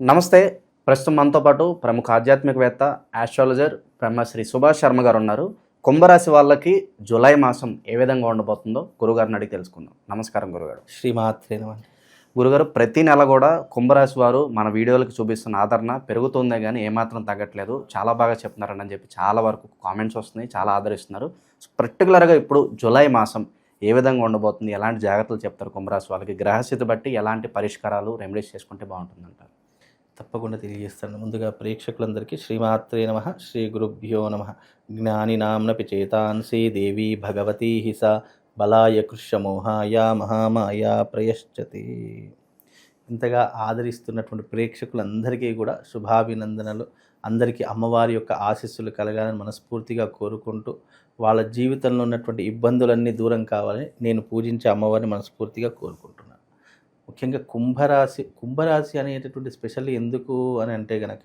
నమస్తే. ప్రస్తుతం మనతో పాటు ప్రముఖ ఆధ్యాత్మికవేత్త ఆస్ట్రాలజర్ బ్రహ్మశ్రీ సుభాష్ శర్మ గారు ఉన్నారు. కుంభరాశి వాళ్ళకి జూలై మాసం ఏ విధంగా ఉండబోతుందో గురుగారిని అడిగి తెలుసుకుందాం. నమస్కారం గురుగారు. శ్రీమాత్రే గురుగారు ప్రతి నెల కూడా కుంభరాశి వారు మన వీడియోలకు చూపిస్తున్న ఆదరణ పెరుగుతుందే కానీ ఏమాత్రం తగ్గట్లేదు. చాలా బాగా చెప్తున్నారని అని చెప్పి చాలా వరకు కామెంట్స్ వస్తున్నాయి చాలా ఆదరిస్తున్నారు. పర్టికులర్గా ఇప్పుడు జూలై మాసం ఏ విధంగా ఉండబోతుంది ఎలాంటి జాగ్రత్తలు చెప్తారు కుంభరాశి వాళ్ళకి గ్రహస్థితి బట్టి ఎలాంటి పరిష్కారాలు రెమెడీస్ చేసుకుంటే బాగుంటుందంటారు? తప్పకుండా తెలియజేస్తాను. ముందుగా ప్రేక్షకులందరికీ శ్రీమాత్రే నమ శ్రీ గురుభ్యో నమ. జ్ఞానినాంనపి చేతాంసి దేవి భగవతీ హిస బలాయ కృష్యమోహాయ మహామాయ ప్రయశ్చతి. ఇంతగా ఆదరిస్తున్నటువంటి ప్రేక్షకులందరికీ కూడా శుభాభినందనలు. అందరికీ అమ్మవారి యొక్క ఆశీస్సులు కలగాలని మనస్ఫూర్తిగా కోరుకుంటూ వాళ్ళ జీవితంలో ఉన్నటువంటి ఇబ్బందులన్నీ దూరం కావాలని నేను పూజించే అమ్మవారిని మనస్ఫూర్తిగా కోరుకుంటున్నాను. ముఖ్యంగా కుంభరాశి కుంభరాశి అనేటటువంటి స్పెషల్ ఎందుకు అని అంటే గనక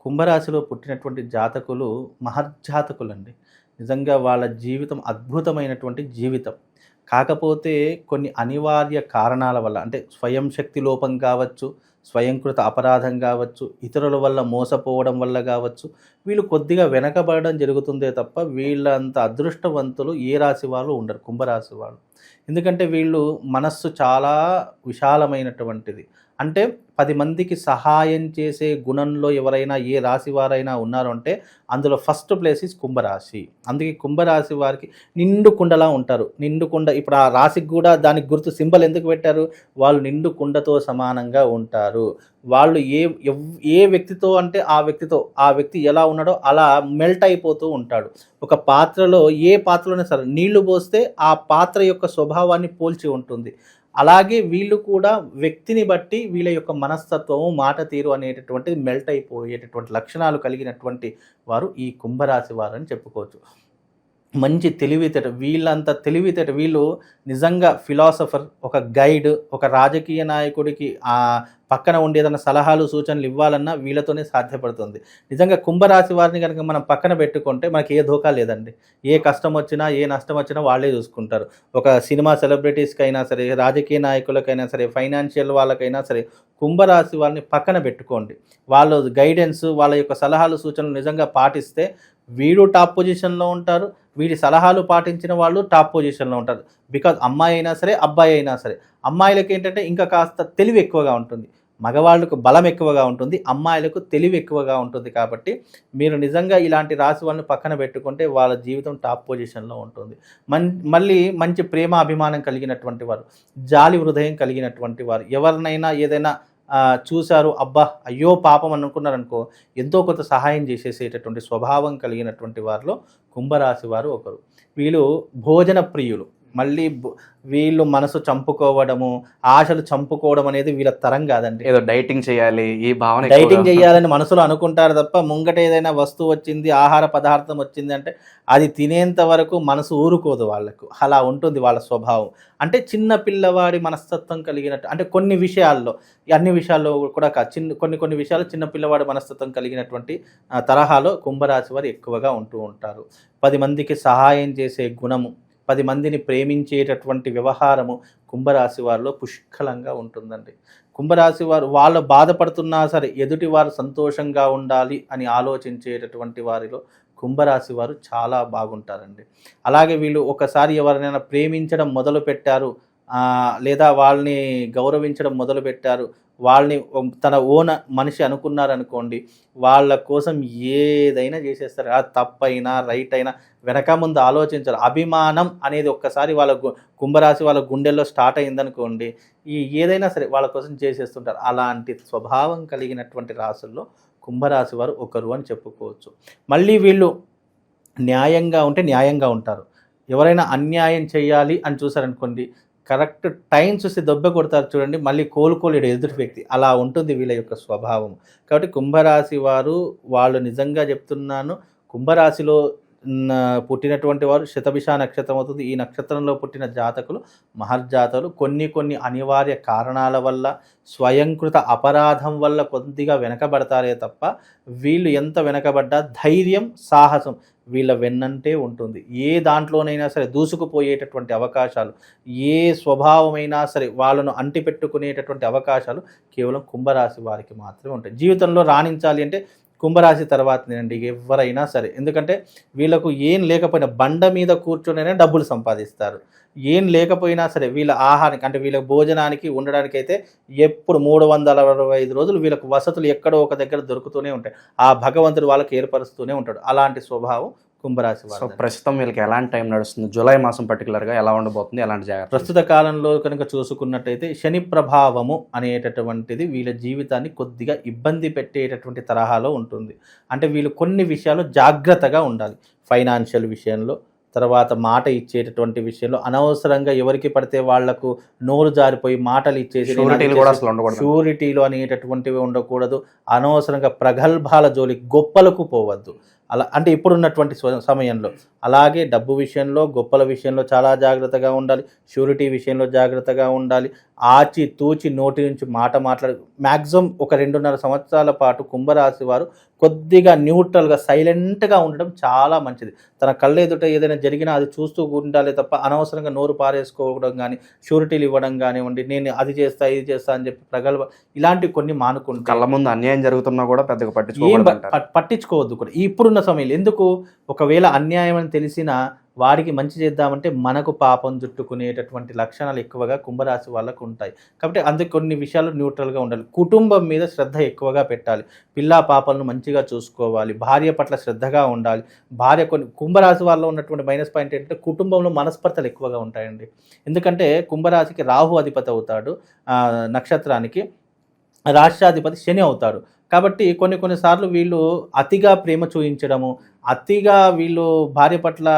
కుంభరాశిలో పుట్టినటువంటి జాతకులు మహర్జాతకులు అండి నిజంగా వాళ్ళ జీవితం అద్భుతమైనటువంటి జీవితం. కాకపోతే కొన్ని అనివార్య కారణాల వల్ల అంటే స్వయం శక్తి లోపం కావచ్చు స్వయంకృత అపరాధం కావచ్చు ఇతరుల వల్ల మోసపోవడం వల్ల కావచ్చు వీళ్ళు కొద్దిగా వెనకబడడం జరుగుతుందే తప్ప వీళ్ళంత అదృష్టవంతులు ఏ రాశి వాళ్ళు ఉండరు కుంభరాశి వాళ్ళు. ఎందుకంటే వీళ్ళు మనస్సు చాలా విశాలమైనటువంటిది. అంటే పది మందికి సహాయం చేసే గుణంలో ఎవరైనా ఏ రాశి వారైనా ఉన్నారు అంటే అందులో ఫస్ట్ ప్లేస్ ఇస్ కుంభరాశి. అందుకే కుంభరాశి వారికి నిండు కుండలా ఉంటారు. నిండు కుండ ఇప్పుడు ఆ రాశికి కూడా దానికి గుర్తు సింబల్ ఎందుకు పెట్టారు? వాళ్ళు నిండు కుండతో సమానంగా ఉంటారు. వాళ్ళు ఏ ఎవ్- ఏ వ్యక్తితో అంటే ఆ వ్యక్తితో ఆ వ్యక్తి ఎలా ఉన్నాడో అలా మెల్ట్ అయిపోతూ ఉంటాడు. ఒక పాత్రలో ఏ పాత్రలోనే సరే నీళ్ళు పోస్తే ఆ పాత్ర యొక్క స్వభావాన్ని పోల్చి ఉంటుంది. అలాగే వీళ్ళు కూడా వ్యక్తిని బట్టి వీళ్ళ యొక్క మనస్తత్వము మాట తీరు అనేటటువంటిది మెల్ట్ అయిపోయేటటువంటి లక్షణాలు కలిగినటువంటి వారు ఈ కుంభరాశి వారు అని చెప్పుకోవచ్చు. మంచి తెలివితేట వీళ్ళంత తెలివితేట వీళ్ళు నిజంగా ఫిలాసఫర్ ఒక గైడ్ ఒక రాజకీయ నాయకుడికి ఆ పక్కన ఉండి ఏదైనా సలహాలు సూచనలు ఇవ్వాలన్నా వీళ్ళతోనే సాధ్యపడుతుంది. నిజంగా కుంభరాశి వారిని కనుక మనం పక్కన పెట్టుకుంటే మనకి ఏ ధోకా లేదండి. ఏ కష్టం వచ్చినా ఏ నష్టం వచ్చినా వాళ్ళే చూసుకుంటారు. ఒక సినిమా సెలబ్రిటీస్కి అయినా సరే రాజకీయ నాయకులకైనా సరే ఫైనాన్షియల్ వాళ్ళకైనా సరే కుంభరాశి వారిని పక్కన పెట్టుకోండి. వాళ్ళ గైడెన్స్ వాళ్ళ యొక్క సలహాలు సూచనలు నిజంగా పాటిస్తే వీడు టాప్ పొజిషన్లో ఉంటారు వీడి సలహాలు పాటించిన వాళ్ళు టాప్ పొజిషన్లో ఉంటారు. బికాజ్ అమ్మాయి అయినా సరే అబ్బాయి అయినా సరే. అమ్మాయిలకు ఏంటంటే ఇంకా కాస్త తెలివి ఎక్కువగా ఉంటుంది. మగవాళ్ళకు బలం ఎక్కువగా ఉంటుంది. అమ్మాయిలకు తెలివి ఎక్కువగా ఉంటుంది కాబట్టి మీరు నిజంగా ఇలాంటి రాశి వాళ్ళని పక్కన పెట్టుకుంటే వాళ్ళ జీవితం టాప్ పొజిషన్లో ఉంటుంది. మన్ మళ్ళీ మంచి ప్రేమ అభిమానం కలిగినటువంటి వారు జాలి హృదయం కలిగినటువంటి వారు ఎవరినైనా ఏదైనా చూశారు అబ్బా అయ్యో పాపం అనుకున్నారనుకో ఎంతో కొంత సహాయం చేసేసేటటువంటి స్వభావం కలిగినటువంటి వారిలో కుంభరాశి వారు ఒకరు. వీళ్ళు భోజన ప్రియులు. మళ్ళీ వీళ్ళు మనసు చంపుకోవడము ఆశలు చంపుకోవడం అనేది వీళ్ళ తరం కాదండి. ఏదో డైటింగ్ చేయాలి ఈ భావన డైటింగ్ చేయాలని మనసులో అనుకుంటారు తప్ప ముంగట ఏదైనా వస్తువు వచ్చింది ఆహార పదార్థం వచ్చింది అంటే అది తినేంత వరకు మనసు ఊరుకోదు వాళ్ళకు. అలా ఉంటుంది వాళ్ళ స్వభావం. అంటే చిన్న పిల్లవాడి మనస్తత్వం కలిగినట్టు అంటే కొన్ని విషయాల్లో అన్ని విషయాల్లో కూడా చిన్న కొన్ని కొన్ని విషయాలు చిన్న పిల్లవాడి మనస్తత్వం కలిగినటువంటి తరహాలో కుంభరాశి వారు ఎక్కువగా ఉంటూ ఉంటారు. పది మందికి సహాయం చేసే గుణము పది మందిని ప్రేమించేటటువంటి వ్యవహారము కుంభరాశి వారిలో పుష్కలంగా ఉంటుందండి. కుంభరాశి వారు వాళ్ళు బాధపడుతున్నా సరే ఎదుటి వారు సంతోషంగా ఉండాలి అని ఆలోచించేటటువంటి వారిలో కుంభరాశి వారు చాలా బాగుంటారండి. అలాగే వీళ్ళు ఒకసారి ఎవరినైనా ప్రేమించడం మొదలు పెట్టారు లేదా వాళ్ళని గౌరవించడం మొదలుపెట్టారు. వాళ్ళని తన ఓన మనిషి అనుకున్నారనుకోండి వాళ్ళ కోసం ఏదైనా చేసేస్తారు. ఆ తప్పైనా రైట్ అయినా వెనక ముందు ఆలోచించారు అభిమానం అనేది ఒక్కసారి వాళ్ళ కుంభరాశి వాళ్ళ గుండెల్లో స్టార్ట్ అయిందనుకోండి ఈ ఏదైనా సరే వాళ్ళ కోసం చేసేస్తుంటారు. అలాంటి స్వభావం కలిగినటువంటి రాసుల్లో కుంభరాశి వారు ఒకరు అని చెప్పుకోవచ్చు. మళ్ళీ వీళ్ళు న్యాయంగా ఉంటే న్యాయంగా ఉంటారు. ఎవరైనా అన్యాయం చేయాలి అని చూసారనుకోండి కరెక్ట్ టైం చూసి దెబ్బ కొడతారు చూడండి మళ్ళీ కోలుకోలేడు ఎదుటి వ్యక్తి. అలా ఉంటుంది వీళ్ళ యొక్క స్వభావం. కాబట్టి కుంభరాశి వారు వాళ్ళు నిజంగా చెప్తున్నాను కుంభరాశిలో పుట్టినటువంటి వారు శతభిష నక్షత్రం అవుతుంది. ఈ నక్షత్రంలో పుట్టిన జాతకులు మహర్జాతకులు కొన్ని కొన్ని అనివార్య కారణాల వల్ల స్వయంకృత అపరాధం వల్ల కొద్దిగా వెనకబడతారే తప్ప వీళ్ళు ఎంత వెనకబడ్డా ధైర్యం సాహసం. వీళ్ళ వెన్నంటే ఉంటుంది. ఏ దాంట్లోనైనా సరే దూసుకుపోయేటటువంటి అవకాశాలు ఏ స్వభావమైనా సరే వాళ్ళను అంటిపెట్టుకునేటటువంటి అవకాశాలు కేవలం కుంభరాశి వారికి మాత్రమే ఉంటాయి. జీవితంలో రాణించాలి అంటే కుంభరాశి తర్వాతనేనండి ఎవరైనా సరే. ఎందుకంటే వీళ్ళకు ఏం లేకపోయినా బండ మీద కూర్చొనైనా డబ్బులు సంపాదిస్తారు. ఏం లేకపోయినా సరే వీళ్ళ ఆహారానికి అంటే వీళ్ళ భోజనానికి ఉండడానికి అయితే ఎప్పుడు మూడు వందల అరవై ఐదు రోజులు వీళ్ళకు వసతులు ఎక్కడో ఒక దగ్గర దొరుకుతూనే ఉంటాయి. ఆ భగవంతుడు వాళ్ళకి ఏర్పరుస్తూనే ఉంటాడు. అలాంటి స్వభావం కుంభరాశి సో ప్రస్తుతం వీళ్ళకి ఎలాంటి టైం నడుస్తుంది? జూలై మాసం పర్టికులర్గా ఎలా ఉండబోతుంది? ఎలాంటి జాగ్రత్త ప్రస్తుత కాలంలో కనుక చూసుకున్నట్టయితే శని ప్రభావము అనేటటువంటిది వీళ్ళ జీవితాన్ని కొద్దిగా ఇబ్బంది పెట్టేటటువంటి తరహాలో ఉంటుంది. అంటే వీళ్ళు కొన్ని విషయాలు జాగ్రత్తగా ఉండాలి. ఫైనాన్షియల్ విషయంలో తర్వాత మాట ఇచ్చేటటువంటి విషయంలో అనవసరంగా ఎవరికి పడితే వాళ్ళకు నోరు జారిపోయి మాటలు ఇచ్చేసి షూరిటీలు అనేటటువంటివి ఉండకూడదు. అనవసరంగా ప్రగల్భాల జోలి గొప్పలకు పోవద్దు. అలా అంటే ఇప్పుడున్నటువంటి సమయంలో. అలాగే డబ్బు విషయంలో గొప్పల విషయంలో చాలా జాగ్రత్తగా ఉండాలి. షూరిటీ విషయంలో జాగ్రత్తగా ఉండాలి. ఆచి తూచి నోటి నుంచి మాట మాట్లాడి మ్యాక్సిమం ఒక రెండున్నర సంవత్సరాల పాటు కుంభరాశి వారు కొద్దిగా న్యూట్రల్గా సైలెంట్గా ఉండడం చాలా మంచిది. తన కళ్ళ ఎదుట ఏదైనా జరిగినా అది చూస్తూ ఉండాలి తప్ప అనవసరంగా నోరు పారేసుకోవడం కానీ షూరిటీలు ఇవ్వడం కానివ్వండి నేను అది చేస్తా ఇది చేస్తా అని చెప్పి ప్రగల్భ ఇలాంటివి కొన్ని మానుకుంటే కళ్ళ ముందు అన్యాయం జరుగుతున్నా కూడా పెద్దగా ఏం పట్టించుకోకూడదు ప- పట్- పట్టించుకోవద్దు కూడా. ఇప్పుడున్న సమయంలో. ఎందుకు? ఒకవేళ అన్యాయం అని తెలిసిన వారికి మంచి చేద్దామంటే మనకు పాపం చుట్టుకునేటటువంటి లక్షణాలు ఎక్కువగా కుంభరాశి వాళ్ళకు ఉంటాయి. కాబట్టి అందుకు కొన్ని విషయాలు న్యూట్రల్గా ఉండాలి. కుటుంబం మీద శ్రద్ధ ఎక్కువగా పెట్టాలి. పిల్లా పాపలను మంచిగా చూసుకోవాలి. భార్య పట్ల శ్రద్ధగా ఉండాలి. భార్య కొన్ని కుంభరాశి వాళ్ళలో ఉన్నటువంటి మైనస్ పాయింట్ ఏంటంటే కుటుంబంలో మనస్పర్ధలు ఎక్కువగా ఉంటాయండి. ఎందుకంటే కుంభరాశికి రాహు అధిపతి అవుతాడు. నక్షత్రానికి రాష్ట్రాధిపతి శని అవుతాడు. కాబట్టి కొన్ని కొన్నిసార్లు వీళ్ళు అతిగా ప్రేమ చూపించడము అతిగా వీళ్ళు భార్య పట్ల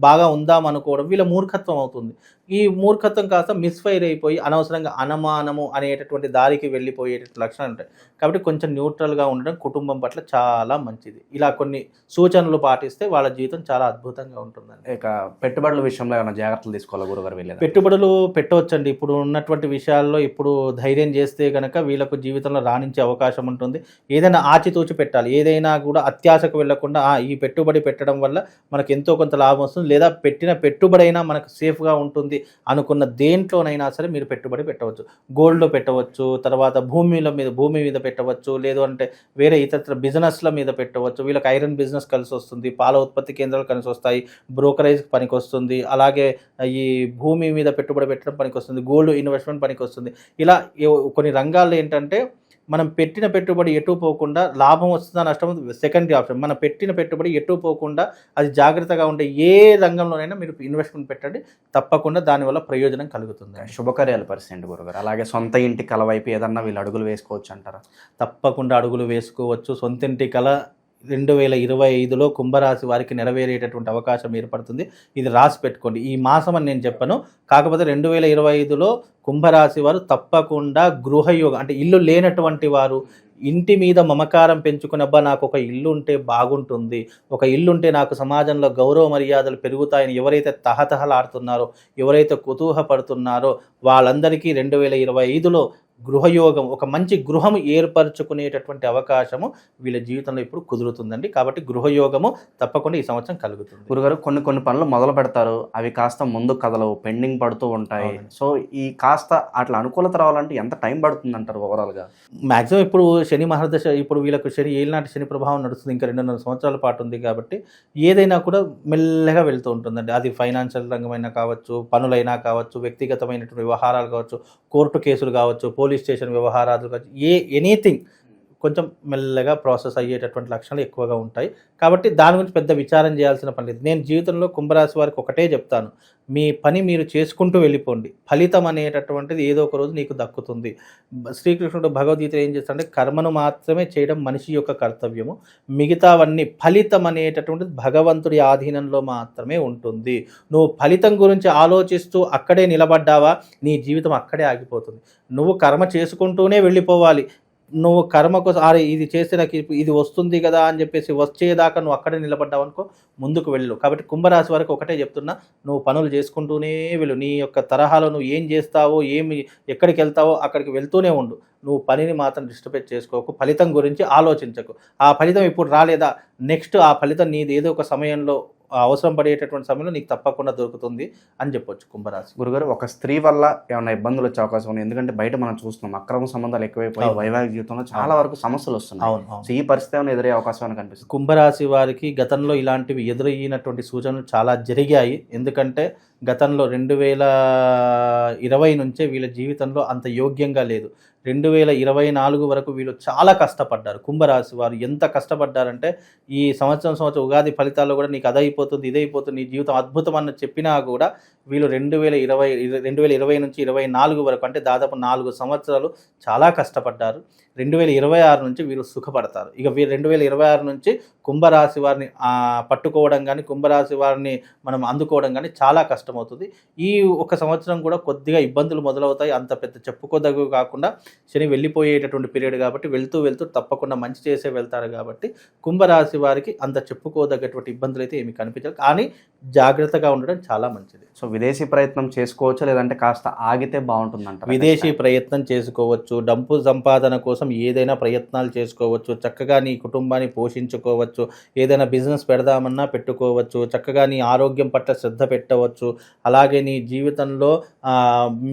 బాగా ఉందాం అనుకోవడం వీళ్ళ మూర్ఖత్వం అవుతుంది. ఈ మూర్ఖత్వం కాస్త మిస్ఫైర్ అయిపోయి అనవసరంగా అనుమానము అనేటటువంటి దారికి వెళ్ళిపోయేటటువంటి లక్షణాలు ఉంటాయి. కాబట్టి కొంచెం న్యూట్రల్గా ఉండడం కుటుంబం పట్ల చాలా మంచిది. ఇలా కొన్ని సూచనలు పాటిస్తే వాళ్ళ జీవితం చాలా అద్భుతంగా ఉంటుందండి. ఇక పెట్టుబడుల విషయంలో ఏమైనా జాగ్రత్తలు తీసుకోవాలి గురుగారు వెళ్ళేది పెట్టుబడులు పెట్టవచ్చండి. ఇప్పుడు ఉన్నటువంటి విషయాల్లో ఇప్పుడు ధైర్యం చేస్తే కనుక వీళ్ళకు జీవితంలో రాణించే అవకాశం ఉంటుంది. ఏదైనా ఆచితూచి పెట్టాలి. ఏదైనా కూడా అత్యాశకు వెళ్ళకుండా "ఆ, ఈ పెట్టుబడి పెట్టడం వల్ల మనకు ఎంతో కొంత లాభం వస్తుంది. లేదా పెట్టిన పెట్టుబడి అయినా మనకు సేఫ్గా ఉంటుంది అనుకున్న దేంట్లోనైనా సరే మీరు పెట్టుబడి పెట్టవచ్చు. గోల్డ్లో పెట్టవచ్చు తర్వాత భూమిల మీద భూమి మీద పెట్టవచ్చు లేదు అంటే వేరే ఇతర బిజినెస్ల మీద పెట్టవచ్చు. వీళ్ళకి ఐరన్ బిజినెస్ కలిసి వస్తుంది పాల ఉత్పత్తి కేంద్రాలు కలిసి వస్తాయి బ్రోకరేజ్ పనికి వస్తుంది అలాగే ఈ భూమి మీద పెట్టుబడి పెట్టడం పనికి వస్తుంది గోల్డ్ ఇన్వెస్ట్మెంట్ పనికి వస్తుంది. ఇలా కొన్ని రంగాల్లో ఏంటంటే మనం పెట్టిన పెట్టుబడి ఎటు పోకుండా లాభం వస్తుందా నష్టం సెకండరీ ఆప్షన్ మనం పెట్టిన పెట్టుబడి ఎటు పోకుండా అది జాగ్రత్తగా ఉండే ఏ రంగంలోనైనా మీరు ఇన్వెస్ట్మెంట్ పెట్టండి. తప్పకుండా దానివల్ల ప్రయోజనం కలుగుతుంది. శుభకార్యాల పరిస్థితి గురుగారు. అలాగే సొంత ఇంటి కల వైపు ఏదన్నా వీళ్ళు అడుగులు వేసుకోవచ్చు అంటారా? తప్పకుండా అడుగులు వేసుకోవచ్చు. సొంతింటి కల రెండు వేల ఇరవై ఐదులో కుంభరాశి వారికి నెరవేరేటటువంటి అవకాశం ఏర్పడుతుంది. ఇది రాసి పెట్టుకోండి. ఈ మాసం అని నేను చెప్పను. కాకపోతే రెండు వేల ఇరవై ఐదులో కుంభరాశి వారు తప్పకుండా గృహయోగం అంటే ఇల్లు లేనటువంటి వారు ఇంటి మీద మమకారం పెంచుకునబ్బా నాకు ఒక ఇల్లు ఉంటే బాగుంటుంది. ఒక ఇల్లు ఉంటే నాకు సమాజంలో గౌరవ మర్యాదలు పెరుగుతాయని ఎవరైతే తహతహలాడుతున్నారో ఎవరైతే కుతూహపడుతున్నారో వాళ్ళందరికీ రెండు వేల ఇరవై ఐదులో గృహయోగం ఒక మంచి గృహం ఏర్పరచుకునేటటువంటి అవకాశము వీళ్ళ జీవితంలో ఇప్పుడు కుదురుతుందండి. కాబట్టి గృహయోగము తప్పకుండా ఈ సంవత్సరం కలుగుతుంది. గురుగారు కొన్ని కొన్ని పనులు మొదలు పెడతారు. అవి కాస్త ముందు కదలవు పెండింగ్ పడుతూ ఉంటాయి. సో ఈ కాస్త అట్లా అనుకూలత రావాలంటే ఎంత టైం పడుతుంది అంటారు ఓవరాల్గా మ్యాక్సిమం ఇప్పుడు శని మహర్దశ ఇప్పుడు వీళ్ళకు శని ఏలినాటి శని ప్రభావం నడుస్తుంది. ఇంకా రెండున్నర సంవత్సరాల పాటు ఉంది కాబట్టి ఏదైనా కూడా మెల్లగా వెళ్తూ ఉంటుందండి. అది ఫైనాన్షియల్ రంగమైనా కావచ్చు పనులైనా కావచ్చు వ్యక్తిగతమైనటువంటి వ్యవహారాలు కావచ్చు కోర్టు కేసులు కావచ్చు పోలీస్ స్టేషన్ వ్యవహారాలు కావచ్చు ఏ ఎనీథింగ్ కొంచెం మెల్లగా ప్రాసెస్ అయ్యేటటువంటి లక్షణాలు ఎక్కువగా ఉంటాయి. కాబట్టి దాని గురించి పెద్ద విచారం చేయాల్సిన పని లేదు. నేను జీవితంలో కుంభరాశి వారికి ఒకటే చెప్తాను. మీ పని మీరు చేసుకుంటూ వెళ్ళిపోండి. ఫలితం అనేటటువంటిది ఏదో ఒక రోజు నీకు దక్కుతుంది. శ్రీకృష్ణుడు భగవద్గీత ఏం చేస్తాడంటే కర్మను మాత్రమే చేయడం మనిషి యొక్క కర్తవ్యము. మిగతావన్నీ ఫలితం అనేటటువంటిది భగవంతుడి ఆధీనంలో మాత్రమే ఉంటుంది. నువ్వు ఫలితం గురించి ఆలోచిస్తూ అక్కడే నిలబడ్డావా? నీ జీవితం అక్కడే ఆగిపోతుంది. నువ్వు కర్మ చేసుకుంటూనే వెళ్ళిపోవాలి. నువ్వు కర్మ కోసం అరే ఇది చేస్తే నాకు ఇది వస్తుంది కదా అని చెప్పేసి వచ్చేదాకా నువ్వు అక్కడే నిలబడ్డావు అనుకో ముందుకు వెళ్ళు. కాబట్టి కుంభరాశి వరకు ఒకటే చెప్తున్నా నువ్వు పనులు చేసుకుంటూనే వెళ్ళు. నీ యొక్క తరహాలో నువ్వు ఏం చేస్తావో ఏమి ఎక్కడికి వెళ్తావో అక్కడికి వెళ్తూనే ఉండు. నువ్వు పనిని మాత్రం డిస్టర్బెట్ చేసుకోకు ఫలితం గురించి ఆలోచించకు. ఆ ఫలితం ఇప్పుడు రాలేదా? నెక్స్ట్ ఆ ఫలితం నీది ఏదో ఒక సమయంలో అవసరం పడేటటువంటి సమయంలో నీకు తప్పకుండా దొరుకుతుంది అని చెప్పొచ్చు కుంభరాశి. గురుగారు ఒక స్త్రీ వల్ల ఏమైనా ఇబ్బందులు వచ్చే అవకాశం ఉంది. ఎందుకంటే బయట మనం చూస్తున్నాం అక్రమ సంబంధాలు ఎక్కువైపోయి. వైవాహిక జీవితంలో చాలా వరకు సమస్యలు వస్తున్నాయి. అవును ఈ పరిస్థితి ఏమైనా ఎదురయ్యే అవకాశం కనిపిస్తుంది? కుంభరాశి వారికి గతంలో ఇలాంటివి ఎదురయ్యినటువంటి సూచనలు చాలా జరిగాయి. ఎందుకంటే గతంలో రెండు వేల ఇరవై నుంచే వీళ్ళ జీవితంలో అంత యోగ్యంగా లేదు. రెండు వేల ఇరవై నాలుగు వరకు వీళ్ళు చాలా కష్టపడ్డారు. కుంభరాశి వారు ఎంత కష్టపడ్డారంటే ఈ సంవత్సరం సంవత్సరం ఉగాది ఫలితాల్లో కూడా నీకు అదైపోతుంది ఇదైపోతుంది నీ జీవితం అద్భుతం అన్న చెప్పినా కూడా వీళ్ళు రెండు వేల ఇరవై రెండు వేల ఇరవై నుంచి ఇరవై నాలుగు వరకు అంటే దాదాపు నాలుగు సంవత్సరాలు చాలా కష్టపడ్డారు. రెండు వేల ఇరవై ఆరు నుంచి వీళ్ళు సుఖపడతారు. ఇక వీరు రెండు వేల ఇరవై ఆరు నుంచి కుంభరాశి వారిని పట్టుకోవడం కానీ కుంభరాశి వారిని మనం అందుకోవడం కానీ చాలా కష్టమవుతుంది. ఈ ఒక సంవత్సరం కూడా కొద్దిగా ఇబ్బందులు మొదలవుతాయి. అంత పెద్ద చెప్పుకోదగ్గ కాకుండా శని వెళ్ళిపోయేటటువంటి పీరియడ్ కాబట్టి వెళ్తూ వెళ్తూ తప్పకుండా మంచి చేసే వెళ్తారు కాబట్టి కుంభరాశి వారికి అంత చెప్పుకోదగ్గటువంటి ఇబ్బందులు అయితే ఏమి కనిపించదు కానీ జాగ్రత్తగా ఉండడం చాలా మంచిది. సో విదేశీ ప్రయత్నం చేసుకోవచ్చు? లేదంటే కాస్త ఆగితే బాగుంటుందంట విదేశీ ప్రయత్నం చేసుకోవచ్చు. డబ్బు సంపాదన కోసం ఏదైనా ప్రయత్నాలు చేసుకోవచ్చు. చక్కగా నీ కుటుంబాన్ని పోషించుకోవచ్చు. ఏదైనా బిజినెస్ పెడదామన్నా పెట్టుకోవచ్చు. చక్కగా నీ ఆరోగ్యం పట్ల శ్రద్ధ పెట్టవచ్చు. అలాగే నీ జీవితంలో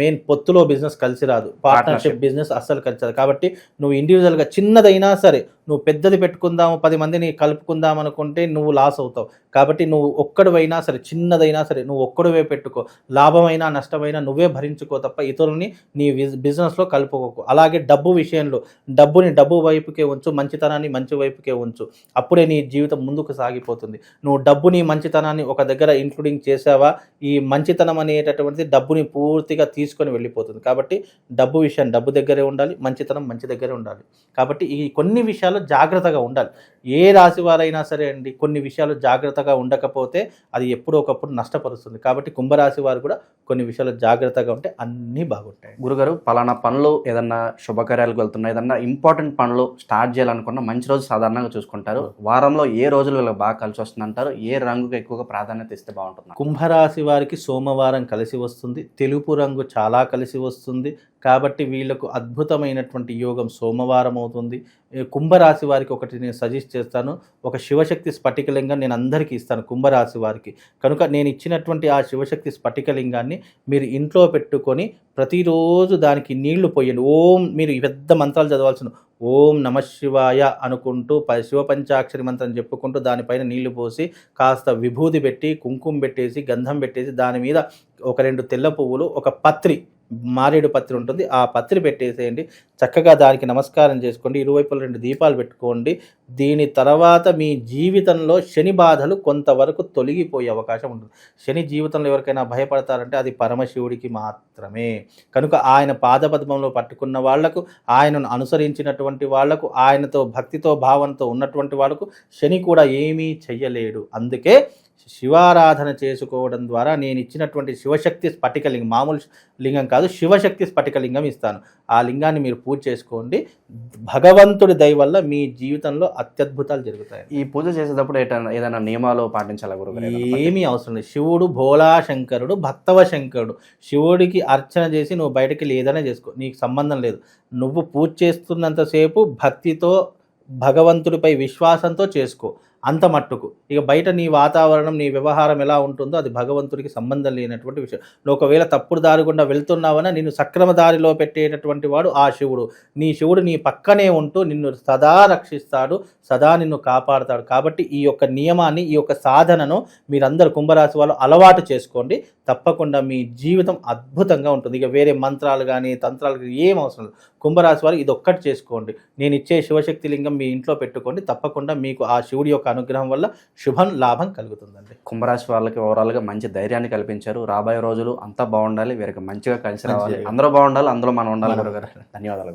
మెయిన్ పొత్తులో బిజినెస్ కలిసి రాదు. పార్ట్నర్షిప్ బిజినెస్ అస్సలు కలిసి రాదు. కాబట్టి నువ్వు ఇండివిజువల్గా చిన్నదైనా సరే నువ్వు పెద్దది పెట్టుకుందాము పది మందిని కలుపుకుందాం అనుకుంటే నువ్వు లాస్ అవుతావు. కాబట్టి నువ్వు ఒక్కడివైనా అయినా సరే చిన్నదైనా సరే నువ్వు ఒక్కడివే పెట్టుకో. లాభమైనా నష్టమైనా నువ్వే భరించుకో తప్ప ఇతరుల్ని నీ బిజినెస్లో కలుపుకోకు. అలాగే డబ్బు విషయంలో డబ్బుని డబ్బు వైపుకే ఉంచు మంచితనాన్ని మంచి వైపుకే ఉంచు. అప్పుడే నీ జీవితం ముందుకు సాగిపోతుంది. నువ్వు డబ్బుని మంచితనాన్ని ఒక దగ్గర ఇంక్లూడింగ్ చేసావా? ఈ మంచితనం అనేటటువంటిది డబ్బుని పూర్తిగా తీసుకొని వెళ్ళిపోతుంది. కాబట్టి డబ్బు విషయం డబ్బు దగ్గరే ఉండాలి మంచితనం మంచి దగ్గరే ఉండాలి. కాబట్టి ఈ కొన్ని విషయాలు జాగ్రత్తగా ఉండాలి. ఏ రాశి వారైనా సరే అండి కొన్ని విషయాలు జాగ్రత్తగా ఉండకపోతే అది ఎప్పుడో ఒకప్పుడు నష్టపరుస్తుంది. కాబట్టి కుంభరాశి వారు కూడా కొన్ని విషయాలు జాగ్రత్తగా ఉంటే అన్నీ బాగుంటాయి. గురుగారు పలానా పనులు ఏదన్నా శుభకార్యాలకు వెళ్తున్నా ఏదన్నా ఇంపార్టెంట్ పనులు స్టార్ట్ చేయాలనుకున్న మంచి రోజు సాధారణంగా చూసుకుంటారు. వారంలో ఏ రోజులు వీళ్ళకి బాగా కలిసి వస్తుంది అంటారు ఏ రంగుకి ఎక్కువగా ప్రాధాన్యత ఇస్తే బాగుంటుంది కుంభరాశి వారికి సోమవారం కలిసి వస్తుంది. తెలుపు రంగు చాలా కలిసి వస్తుంది. కాబట్టి వీళ్ళకు అద్భుతమైనటువంటి యోగం సోమవారం అవుతుంది. కుంభరాశి వారికి ఒకటి నేను సజెస్ట్ చేస్తాను. ఒక శివశక్తి స్ఫటికలింగం నేను అందరికీ ఇస్తాను కుంభరాశి వారికి. కనుక నేను ఇచ్చినటువంటి ఆ శివశక్తి స్ఫటికలింగాన్ని మీరు ఇంట్లో పెట్టుకొని ప్రతిరోజు దానికి నీళ్ళు పోయండి. ఓం మీరు పెద్ద మంత్రాలు చదవాల్సిన ఓం నమ శివాయ అనుకుంటూ ప శివ పంచాక్షరి మంత్రం చెప్పుకుంటూ దానిపైన నీళ్ళు పోసి కాస్త విభూది పెట్టి కుంకుమ పెట్టేసి గంధం పెట్టేసి దాని మీద ఒక రెండు తెల్ల పువ్వులు ఒక పత్రి మారేడు పత్రి ఉంటుంది. ఆ పత్రి పెట్టేసేయండి. చక్కగా దానికి నమస్కారం చేసుకోండి. ఇరువైపుల రెండు దీపాలు పెట్టుకోండి. దీని తర్వాత మీ జీవితంలో శని బాధలు కొంతవరకు తొలగిపోయే అవకాశం ఉంటుంది. శని జీవితంలో ఎవరికైనా భయపడతారంటే అది పరమశివుడికి మాత్రమే. కనుక ఆయన పాదపద్మంలో పట్టుకున్న వాళ్ళకు ఆయనను అనుసరించినటువంటి వాళ్ళకు ఆయనతో భక్తితో భావంతో ఉన్నటువంటి వాళ్ళకు శని కూడా ఏమీ చెయ్యలేడు. అందుకే శివారాధన చేసుకోవడం ద్వారా నేను ఇచ్చినటువంటి శివశక్తి స్ఫటికలింగం మామూలు లింగం కాదు శివశక్తి స్ఫటికలింగం ఇస్తాను. ఆ లింగాన్ని మీరు పూజ చేసుకోండి. భగవంతుడి దయ వల్ల మీ జీవితంలో అత్యద్భుతాలు జరుగుతాయి. ఈ పూజ చేసేటప్పుడు ఏదైనా నియమాలు పాటించాలా ఏదైనా? ఏమీ అవసరం లేదు. శివుడు భోళా శంకరుడు భక్తవ శంకరుడు శివుడికి అర్చన చేసి నువ్వు బయటకి ఏదైనా చేసుకో నీకు సంబంధం లేదు. నువ్వు పూజ చేస్తున్నంతసేపు భక్తితో భగవంతుడిపై విశ్వాసంతో చేసుకో. అంత మట్టుకు. ఇక బయట నీ వాతావరణం నీ వ్యవహారం ఎలా ఉంటుందో అది భగవంతుడికి సంబంధం లేనటువంటి విషయం. నువ్వు ఒకవేళ తప్పుడు దారి గుండా వెళ్తున్నావన నిన్ను సక్రమ దారిలో పెట్టేటటువంటి వాడు ఆ శివుడు. నీ శివుడు నీ పక్కనే ఉంటూ నిన్ను సదా రక్షిస్తాడు సదా నిన్ను కాపాడుతాడు. కాబట్టి ఈ యొక్క నియమాన్ని ఈ యొక్క సాధనను మీరందరూ కుంభరాశి వాళ్ళు అలవాటు చేసుకోండి. తప్పకుండా మీ జీవితం అద్భుతంగా ఉంటుంది. ఇక వేరే మంత్రాలు కానీ తంత్రాలు కానీ ఏం అవసరం లేదు. కుంభరాశి వారు ఇది ఒక్కటి చేసుకోండి. నేను ఇచ్చే శివశక్తి లింగం మీ ఇంట్లో పెట్టుకోండి. తప్పకుండా మీకు ఆ శివుడి యొక్క అనుగ్రహం వల్ల శుభం లాభం కలుగుతుందండి. కుంభరాశి వాళ్ళకి ఓవరాల్గా మంచి ధైర్యాన్ని కల్పించారు. రాబోయే రోజులు అంతా బాగుండాలి. వీరికి మంచిగా కలిసి రావాలి. అందరూ బాగుండాలి. అందులో మనం ఉండాలి ధన్యవాదాలు